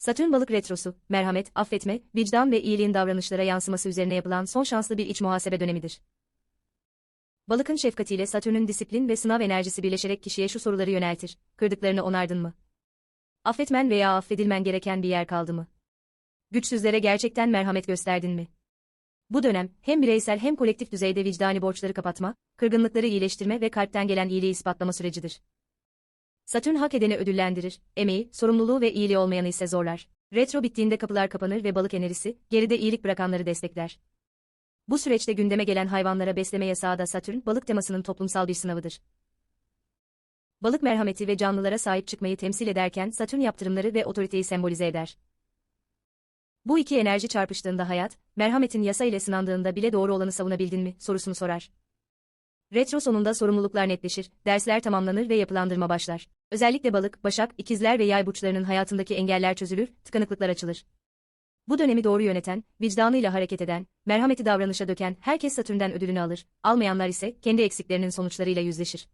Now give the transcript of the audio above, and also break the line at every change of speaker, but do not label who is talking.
Satürn balık retrosu, merhamet, affetme, vicdan ve iyiliğin davranışlara yansıması üzerine yapılan son şanslı bir iç muhasebe dönemidir. Balıkın şefkatiyle Satürn'ün disiplin ve sınav enerjisi birleşerek kişiye şu soruları yöneltir. Kırdıklarını onardın mı? Affetmen veya affedilmen gereken bir yer kaldı mı? Güçsüzlere gerçekten merhamet gösterdin mi? Bu dönem, hem bireysel hem kolektif düzeyde vicdani borçları kapatma, kırgınlıkları iyileştirme ve kalpten gelen iyiliği ispatlama sürecidir. Satürn hak edeni ödüllendirir, emeği, sorumluluğu ve iyiliği olmayanı ise zorlar. Retro bittiğinde kapılar kapanır ve balık enerjisi, geride iyilik bırakanları destekler. Bu süreçte gündeme gelen hayvanlara besleme yasağı da Satürn, balık temasının toplumsal bir sınavıdır. Balık merhameti ve canlılara sahip çıkmayı temsil ederken Satürn yaptırımları ve otoriteyi sembolize eder. Bu iki enerji çarpıştığında hayat, merhametin yasa ile sınandığında bile doğru olanı savunabildin mi sorusunu sorar. Retro sonunda sorumluluklar netleşir, dersler tamamlanır ve yapılandırma başlar. Özellikle balık, başak, ikizler ve yay burçlarının hayatındaki engeller çözülür, tıkanıklıklar açılır. Bu dönemi doğru yöneten, vicdanıyla hareket eden, merhameti davranışa döken herkes Satürn'den ödülünü alır, almayanlar ise kendi eksiklerinin sonuçlarıyla yüzleşir.